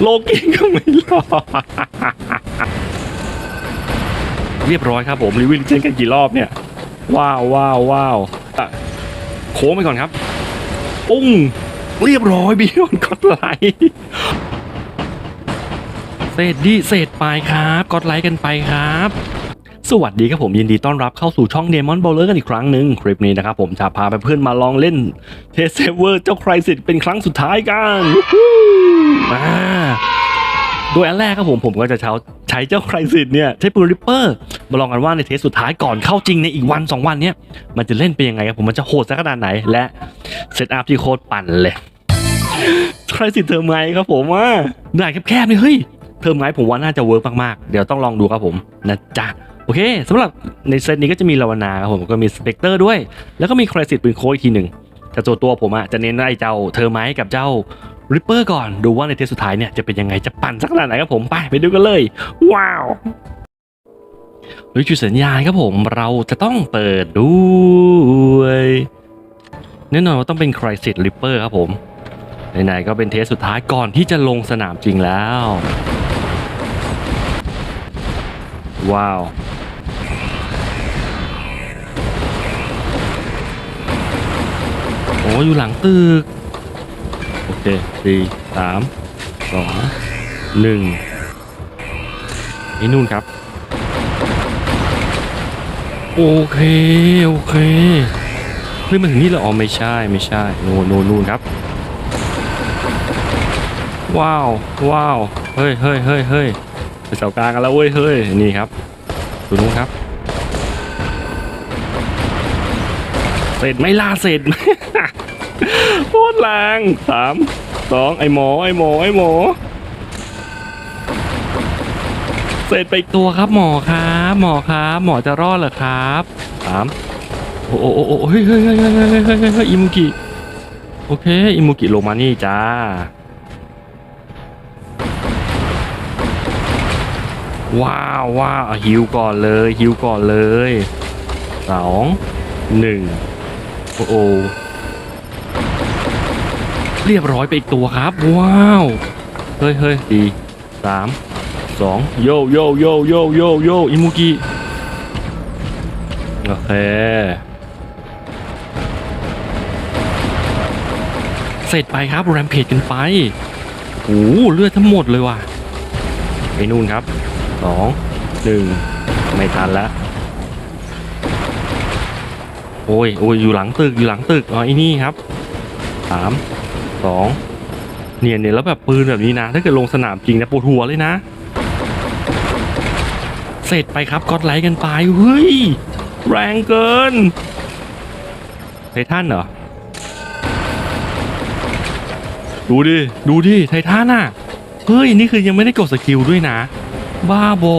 โลกิก็ไม่รอดเรียบร้อยครับผมรีวิวเช่นกันกี่รอบเนี่ย ว้าวว้าวว้าวโค้งไปก่อนครับ ปุ้ง เรียบร้อยบิยอนกดไลค์เศษดีเศษไปครับกดไลค์กันไปครับ สวัสดีครับผมยินดีต้อนรับเข้าสู่ช่อง Demon Bowler กันอีกครั้งหนึ่งคลิปนี้นะครับผมจะพาไปเพื่อนมาลองเล่นเทสเซเวอร์เจ้าใครสิทธิ์เป็นครั้งสุดท้ายกันวู้ฮู้อ่าโดยอันแรกครับผมผมก็จะใช้ใช้เจ้าใครสิทธิ์เนี่ยใช้ปืนริปเปอร์มาลองกันว่าในเทสสุดท้ายก่อนเข้าจริงในอีกวัน 2 วันเนี้ยมันจะเล่นเป็นยังไงครับผมมันจะโหดสักขนาดไหนและเซตอัพที่โคตรปั่นเลยใครสิทธิ์เทอมไงครับผมว่าด่านแคบๆนี่เฮ้ยเทอมไงผมว่าน่าจะเวิร์กมากๆ เดี๋ยวต้องลองดูครับผมนะจ๊ะ โอเคสำหรับในเซตนี้ก็จะมีลาวนาครับผมก็มีสเปกเตอร์ด้วย แล้วก็มีครสิตปืนโค้อีกทีหนึ่งแต่ตัวตัวผมอะจะเน้นไอ้เจ้าเทอร์ไมกับเจ้าริปเปอร์ก่อนดูว่าในเทสสุดท้ายเนี่ยจะเป็นยังไงจะปั่นสักขนาดไหนครับผมไปไปดูกันเลย ว้าวโดยจุดสัญญาณครับผมเราจะต้องเปิดด้วยแน่นอนว่าต้องเป็นครสิตริปเปอร์ครับผมไหนๆก็เป็นเทสสุดท้ายก่อนที่จะลงสนามจริงแล้ว ว้าว อ้อยู่หลังตึก โอเคสี่สามสองหนึ่งนี่นู่นครับ โอเค โอเคเฮ้ยมาถึงนี่แล้วอ๋อไม่ใช่ไม่ใช่นู่นนู่นนู่นครับ ว้าวว้าวเฮ้ยเฮ้ยเฮ้ยเฮ้ยไปเสากลางกันแล้วเว้ยเฮ้ยนี่ครับดูนู้นครับเสร็จไม่ล่าเสร็จ โคตรแรงสามสองไอหมอไอหมอไอหมอเสร็จไปตัวครับหมอครับหมอครับหมอจะรอดเหรอครับสามโอ้โหโอ้โหเฮ้ยเฮ้ยเฮ้ยเฮ้ยเฮ้ยเฮ้ยอิมุกิโอเคอิมุกิลงมานี่จ้าว้าวว้าวฮิวก่อนเลยฮิวก่อนเลยสองหนึ่งโอ้โห เรียบร้อยไปอีกตัวครับ ว้าว เฮ้ยเฮ้ยสี่สามสองโยโยโยโยโยโยอิมุกิโอเคเสร็จไปครับแรมเพจกันไปโอ้โหเลือดทั้งหมดเลยว่ะไปนู่นครับสองหนึ่งไม่ทันแล้วโอ้ยโอ้ยอยู่หลังตึกอยู่หลังตึกอ๋อไอ้นี่ครับสาม สองเนี่ยเนี่ยแล้วแบบปืนแบบนี้นะ ถ้าเกิดลงสนามจริงนะปวดหัวเลยนะ เสร็จไปครับก็อดไลค์กันไปเฮ้ย แรงเกินไททันเหรอ ดูดิ ดูดิ ไททันอะ เฮ้ย นี่คือยังไม่ได้กดสกิลด้วยนะ บ้าบอ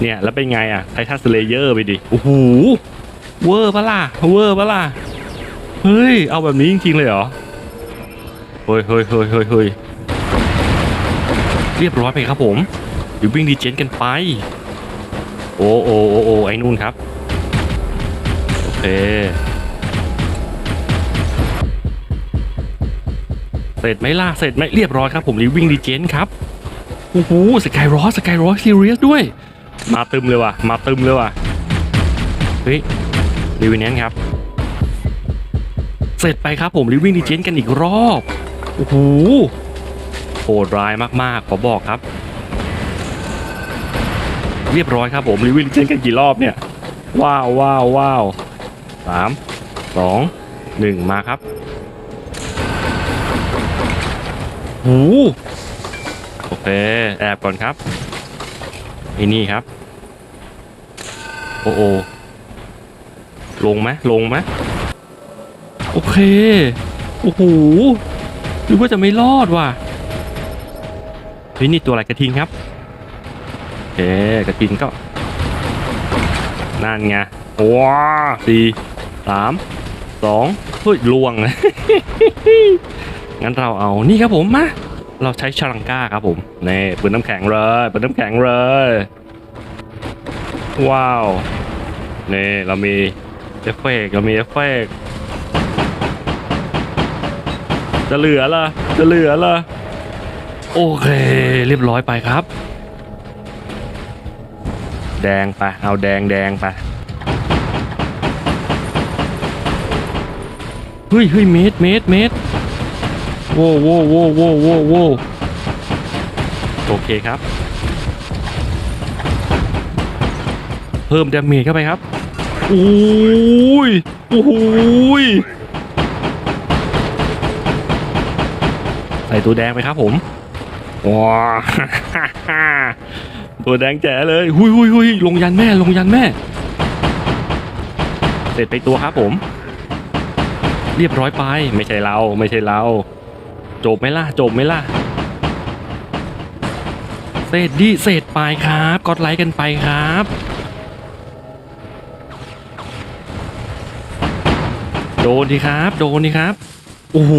เนี่ย แล้วเป็นไงอะ ไททันสเลเยอร์ไปดิ โอ้โห เวอร์ปะล่ะ เวอร์ปะล่ะ เฮ้ย เอาแบบนี้จริงๆเลยเหรอ เฮ้ยเฮ้ยเฮ้ยเฮ้ยเฮ้ยเรียบร้อยไปครับผมเดี๋ยววิ่งดีเจนกันไป โอ้โอ้โอ้โอ้ไอ้นู่นครับ โอเค เสร็จไหมล่ะ เสร็จไหมเรียบร้อยครับผมรีวิ่งดีเจนครับ โอ้โหสกายรอสกายรอซีเรียสด้วย มาตึมเลยว่ะ มาตึมเลยว่ะ เฮ้ยรีวิวเนี้ยครับ เสร็จไปครับผมรีวิ่งดีเจนกันอีกรอบ โอ้โหโหดร้ายมากๆ ขอบอกครับ เรียบร้อยครับผมรีวิ่งดีเจนกันกี่รอบเนี่ย ว้าวว้าวว้าวสามสองหนึ่งมาครับโอ้โหโอเค แอบก่อนครับไอ้นี่ครับ โอ้โอลงไหมลงไหม เค โอ้โหหรือว่าจะไม่รอดว่ะเฮ้ยนี่ตัวอะไรกระทิงครับโอเคกระทิงก็นั่นไงว้าสี่สามสองเฮ้ยลวงงั้นเราเอานี่ครับผมมาเราใช้ชาลังก้าครับผมนี่ปืนน้ำแข็งเลยปืนน้ำแข็งเลย ว้าวนี่เรามีเอฟเฟกเรามีเอฟเฟกต์เจะเหลือละจะเหลือละโอเค เรียบร้อยไปครับ แดงไป เอาแดงแดงไปเฮ้ยเฮ้ยเมตรเมตรเมตรโว้โว้โว้โว้โว้โว้โอเคครับ เพิ่มดาเมจเข้าไปครับ โอ้ย โอ้ย ส่ตัวแดงไปครับผมว้าตัวแดงแจ๋เลยหุยหุยหุยลงยันแม่ลงยันแม่ เสร็จไปตัวครับผม เรียบร้อยไปไม่ใช่เราไม่ใช่เรา จบไหมล่ะจบไหมล่ะเศษดิเศษไปครับกดไลค์กันไปครับโดนดีครับ โดนดีครับ โอ้โห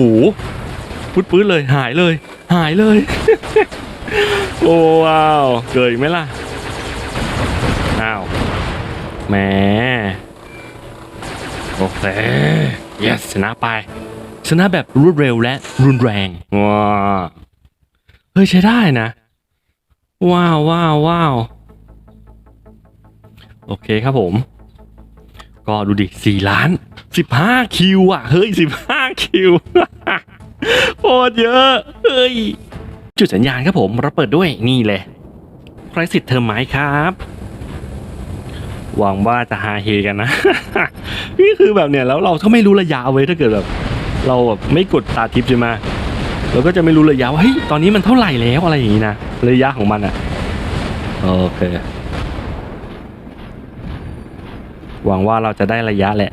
ปื๊ดปื๊ดเลยหายเลย หายเลย โอ้ว้าวเกิดอีกไหมล่ะอ้าวแหมโอเค yes ชนะไป ชนะแบบรวดเร็วและรุนแรงว้าเฮ้ยใช้ได้นะ ว้าวว้าวว้าวโอเคครับผม ก็ดูดิสี่ล้านสิบห้าคิวอะ เฮ้ยสิบห้าคิว โคตรเยอะเฮ้ยจุดสัญญาณครับผมเราเปิดด้วยนี่เลยใครสิทธิ์เทอมไหมครับหวังว่าจะฮาเฮกันนะนี่คือแบบเนี่ยแล้วเราก็ไม่รู้ระยะเว้ถ้าเกิดแบบ เราแบบไม่กดตาทิปใช่ไหมเราก็จะไม่รู้ระยะว่าเฮ้ยตอนนี้มันเท่าไหร่แล้วอะไรอย่างนี้นะระยะของมันอะโอเคหวังว่าเราจะได้ระยะแหละ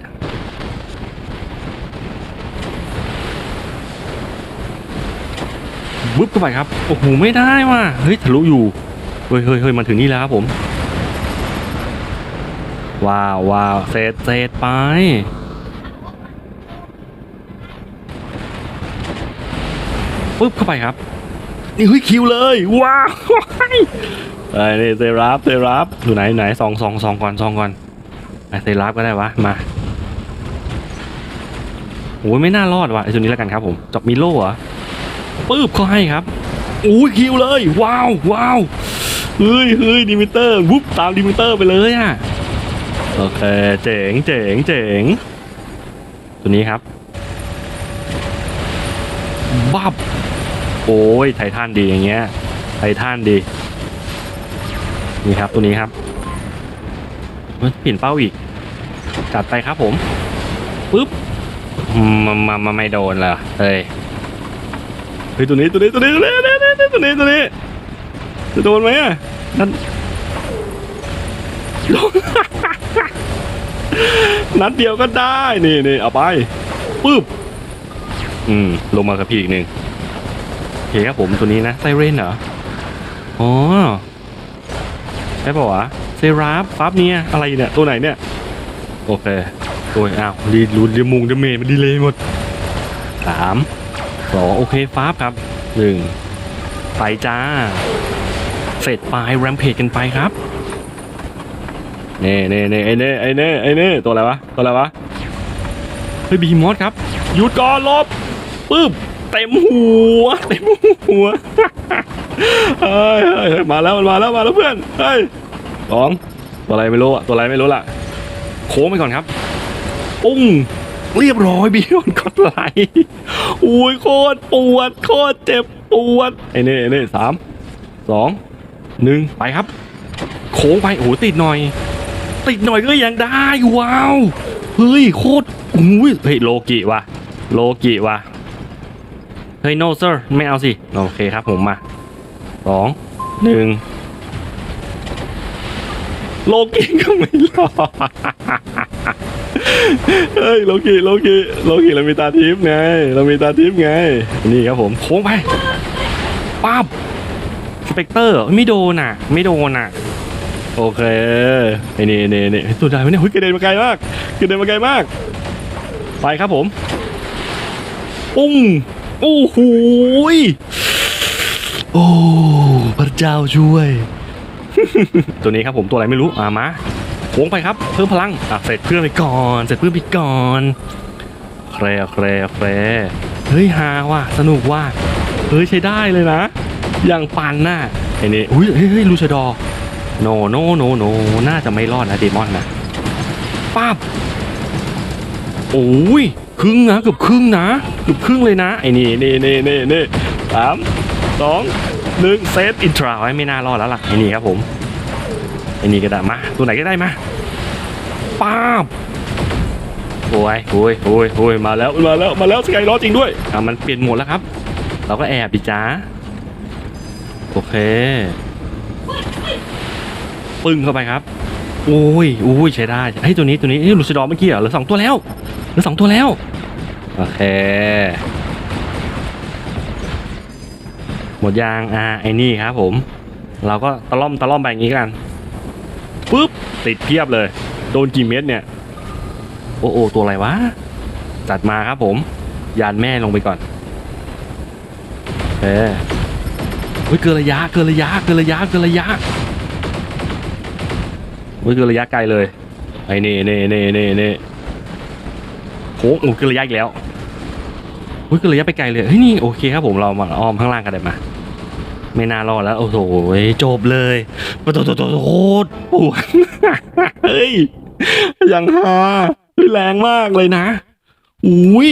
วุบเข้าไปครับ โอ้โห ไม่ได้ว่ะ เฮ้ย ทะลุอยู่ เฮ้ยเฮ้ยเฮ้ยมันถึงนี่แล้วครับผม ว้าวว้าวเศษเศษไปปุ๊บเข้าไปครับ นี่เฮ้ยคิวเลย ว้าวไอ้นี่เซรับเซรับอยู่ไหนไหนสองสองสองก่อนสองก่อนไอเซรับก็ได้วะ มาโอ้ยไม่น่ารอดว่ะไอตัวนี้แล้วกันครับผมจอบมีโล่เหรอ ปุ๊บเขาให้ครับอุ้ยคิวเลย ว้าวว้าวเฮ้ยเฮ้ยดิมิเตอร์วุบตามดิมิเตอร์ไปเลยอะโอเคเจ๋งเจ๋งเจ๋งตัวนี้ครับบับโอ้ยไททันดีอย่างเงี้ยไททันดีนี่ครับตัวนี้ครับมันเปลี่ยนเป้าอีกจัดไปครับผมปึ๊บมามามาไม่โดนเหรอเฮ้ย เฮ้ยตัวนี้ตัวนี้ตัวนี้ตัวนี้ตัวนี้ตัวนี้ตัวนี้จะโดนไหมอะนั่นโดนนัดเดียวก็ได้นี่นี่เอาไปปึ๊บอืมลงมากับพี่อีกหนึ่งโอเคครับผมตัวนี้นะไซเรนเหรออ๋อใช่ป่าวะเซราฟฟับเนี่ยอะไรเนี่ยตัวไหนเนี่ยโอเคโอ้ยอ้าวรีรูดเรียมุงเดเมจมันดีเลยหมดสาม สองโอเคฟับครับหนึ่งไปจ้า เสร็จไปแรมเพจกันไปครับเน่เน่เน่ไอเน่ไอเน่ไอเน่ตัวอะไรวะตัวอะไรวะเฮ้ยบีมอสครับหยุดก่อนลบปึ๊บเต็มหัวเต็มหัวเฮ้ยมาแล้วมันมาแล้วมาแล้วเพื่อนเฮ้ยสองตัวอะไรไม่รู้อะตัวอะไรไม่รู้ล่ะ โค้งไปก่อนครับปุ้งเรียบร้อยบีมอนกดไหล อุ้ยโคตรปวดโคตรเจ็บปวดไอ้เน่ไอ้เน่สามสองหนึ่งไปครับ โค้งไปโอ้โหติดหน่อย ติดหน่อยก็ยังได้ว้าวเฮ้ยโคตรอุ้ยเฮ้ยโลกิว่ะโลกิว่ะเฮ้ย no sir ไม่เอาสิ โอเคครับผมมาสองหนึ่งโลกิก็ไม่รอด เฮ้ยโลกิโลกิโลกิเรามีตาทิพย์ไง เรามีตาทิพย์ไง นี่ครับผมโค้งไปป๊าบสเปกเตอร์ไม่โดนอะ ไม่โดนอะ โอเคไอ้นี่นี่นี่ตัวใหญ่ไหมเนี่ยเฮ้ยกระเด็นมาไกลมากกระเด็นมาไกลมาก ไปครับผมปุ้งโอ้โหโอ้พระเจ้าช่วย ตัวนี้ครับผมตัวอะไรไม่รู้อ่ามา โค้งไปครับ เพิ่มพลังอะเสร็จเพื่อนไปก่อนเสร็จเพื่อนไปก่อนเคลเคลเคลเฮ้ยฮาว่ะสนุกว่ะเฮ้ยใช้ได้เลยนะ อย่างปันน่ะไอ้นี่อุ้ยเฮ้ยลูชดอโนโนโนโนน่าจะไม่รอดนะเดมอนนะป้าบโอ้ยครึ่งนะเกือบครึ่งนะเกือบครึ่งเลยนะไอ้นี่นี่นี่นี่นี่สามสองหนึ่งเซตอินทราไว้ไม่น่ารอดแล้วล่ะไอ้นี่ครับผม ไอ้นี่ก็ได้มาตัวไหนก็ได้มาป้าบโอ้ยโอ้ยโอ้ยโอ้ยมาแล้วมาแล้วมาแล้วสกายล้อจริงด้วยอะมันเปลี่ยนโหมดแล้วครับ เราก็แอบดิจ้าโอเคปึ้งเข้าไปครับโอ้ยโอ้ยใช้ได้เฮ้ยตัวนี้ตัวนี้เฮ้ลูซิดอร์เมื่อกี้เหรือสองตัวแล้วเหลือสองตัวแล้วโอเคหมดยางอ่าไอ้นี่ครับผม เราก็ตะล่อมตะล่อมไปอย่างนี้กัน ติดเพียบเลย โดนกี่เม็ดเนี่ย โอ้โอตัวอะไรวะ จัดมาครับผม ยานแม่ลงไปก่อน เออเฮ้ยเกินระยะเกินระยะเกินระยะเกินระยะเฮ้ยเกินระยะไกลเลย ไอ้นี่นี่นี่นี่นี่โค้งโอ้เกินระยะอีกแล้วเฮ้ยเกินระยะไปไกลเลยเฮ้ยนี่โอเคครับผมเรามาอ้อมข้างล่างกันได้มา ไม่น่ารอดแล้ว โอ้โหจบเลยโอ้โหโอ้โหโอ้โหปวดเฮ้ยยังฮาแรงมากเลยนะอุ้ย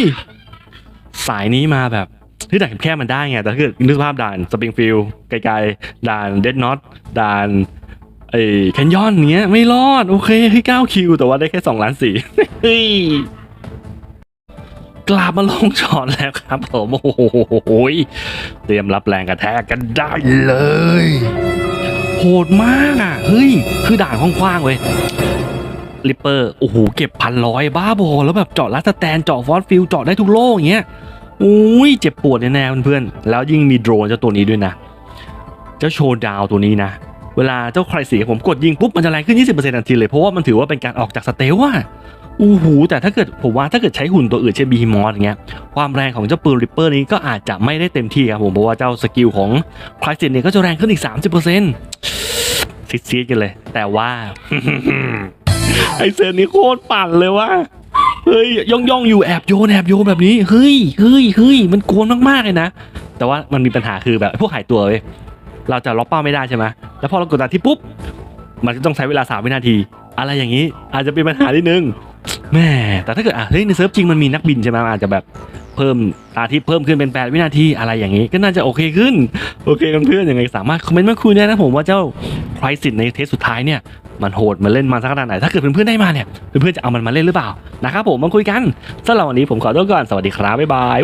สายนี้มาแบบที่ด่านแค่มันได้ไงแต่ถ้าเกิดนึกสภาพด่านสปริงฟิลไกลๆด่านเดดน็อตด่านไอ้แคนยอนเนี้ยไม่รอด โอเคให้9คิว แต่ว่าได้แค่ 2 ล้านสี่เฮ้ย กลับมาลงจอดแล้วครับผมโอ้โหเตรียมรับแรงกระแทกกันได้เลย โหดมากอะเฮ้ย คือด่านกว้างๆเว้ยริปเปอร์โอ้โหเก็บพันร้อยบ้าบอแล้วแบบเจาะลัสแตนเจาะฟอสฟิลเจาะได้ทุกโลกอย่างเงี้ยอุ้ยเจ็บปวดแน่ๆเพื่อนๆแล้วยิ่งมีโดรนเจ้าตัวนี้ด้วยนะเจ้าโชว์ดาวตัวนี้นะเวลาเจ้าใครสีผมกดยิงปุ๊บมันจะแรงขึ้น 20%ทันทีเลยเพราะว่ามันถือว่าเป็นการออกจากสเตลว่ะ อู้หูแต่ถ้าเกิดผมว่าถ้าเกิดใช้หุ่นตัวอื่นเช่นบีมอสอย่างเงี้ยความแรงของเจ้าปืนริปเปอร์นี้ก็อาจจะไม่ได้เต็มที่ครับผมเพราะว่าเจ้าสกิลของคลาสสิเนี่ยก็จะแรงขึ้นอีก 30%ซีดๆกันเลย แต่ว่าไอเซนนี่โคตรปั่นเลยว่ะเฮ้ยย่องย่องอยู่แอบโยนแอบโยนแบบนี้เฮ้ยเฮ้ยเฮ้ยมันกวนมากๆเลยนะแต่ว่ามันมีปัญหาคือแบบพวกหายตัวเว้ยเราจะล็อกเป้าไม่ได้ใช่ไหมแล้วพอเรากดดันที่ปุ๊บมันก็ต้องใช้เวลา3วินาที อะไรอย่างนี้อาจจะเป็นปัญหานิดนึง แม่แต่ถ้าเกิดอะเฮ้ยในเซิร์ฟจริงมันมีนักบินใช่ไหมอาจจะแบบเพิ่มตาที่เพิ่มขึ้นเป็น 8 วินาทีอะไรอย่างนี้ ก็น่าจะโอเคขึ้น โอเคเพื่อนยังไงสามารถคอมเมนต์มาคุยได้นะผมว่าเจ้าไพรสิตในเทสสุดท้ายเนี่ยมันโหดมันเล่นมาสักขนาดไหน ถ้าเกิดเพื่อนๆได้มาเนี่ยเพื่อนๆจะเอามันมาเล่นหรือเปล่านะครับผมมาคุยกันสำหรับวันนี้ผมขอตัวก่อนสวัสดีครับบ๊ายบาย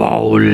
บอล